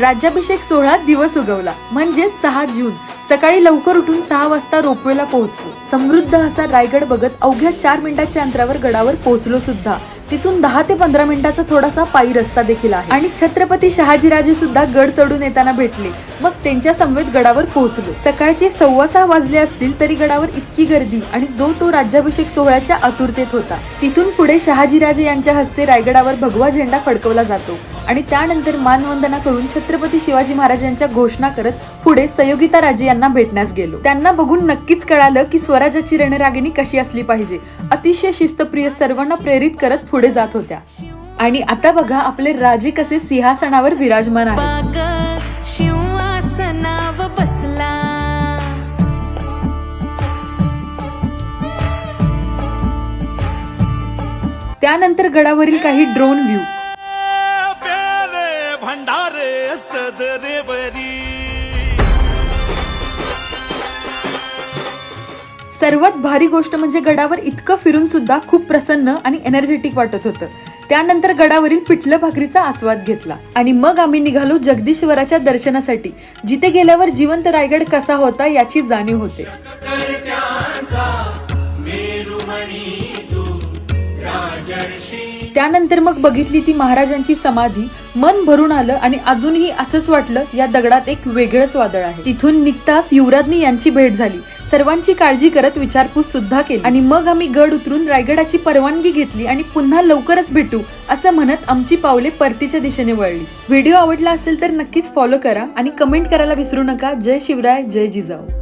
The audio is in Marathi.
राज्याभिषेक सोहळा दिवस उगवला. म्हणजे सहा जून. सकाळी लवकर उठून सहा वाजता रोपवेला पोहोचलो. समृद्ध असा रायगड बघत अवघ्या चार मिनिटाच्या अंतरावर गडावर पोहोचलो सुद्धा. तिथून दहा ते पंधरा मिनिटाचा थोडासा पायी रस्ता देखील आहे. आणि छत्रपती शहाजीराजे सुद्धा गड चढून येताना भेटले. मग त्यांच्या समवेत गडावर पोहोचलो. सकाळचे सव्वा सहा वाजले असतील तरी गडावर इतकी गर्दी आणि जो तो राज्याभिषेक सोहळ्याच्या आतुरतेत होता. तिथून पुढे शहाजीराजे यांच्या हस्ते रायगडावर भगवा झेंडा फडकवला जातो. आणि त्यानंतर मानवंदना करून छत्रपती शिवाजी महाराजांच्या घोषणा करत पुढे संयोगिता राजे यांना भेटण्यास गेलो. त्यांना बघून नक्कीच कळालं की स्वराज्याची रणरागिणी कशी असली पाहिजे. अतिशय शिस्तप्रिय सर्वांना प्रेरित करत पुढे जात होत्या. आणि आता बघा आपले राजे कसे सिंहासनावर विराजमान आहेत. बाग शिवासनाव बसला. त्यानंतर गडावरील काही ड्रोन व्ह्यू भंडारे सदरे सर्वात भारी गोष्ट म्हणजे गडावर इतकं फिरून सुद्धा खूप प्रसन्न आणि एनर्जेटिक वाटत होतं. त्यानंतर गडावरील पिठलं भाकरीचा आस्वाद घेतला. आणि मग आम्ही निघालो जगदीश्वराच्या दर्शनासाठी जिथे गेल्यावर जिवंत रायगड कसा होता याची जाणीव होते. त्यानंतर मग बघितली ती महाराजांची समाधी मन भरून आलं आणि अजूनही असंच वाटलं या दगडात एक वेगळंच वादळ आहे. तिथून निघताच युवराजनी यांची भेट झाली. सर्वांची काळजी करत विचारपूस सुद्धा केली. आणि मग आम्ही गड उतरून रायगडाची परवानगी घेतली आणि पुन्हा लवकरच भेटू असं म्हणत आमची पावले परतीच्या दिशेने वळली. व्हिडिओ आवडला असेल तर नक्कीच फॉलो करा आणि कमेंट करायला विसरू नका. जय शिवराय जय जिजाऊ.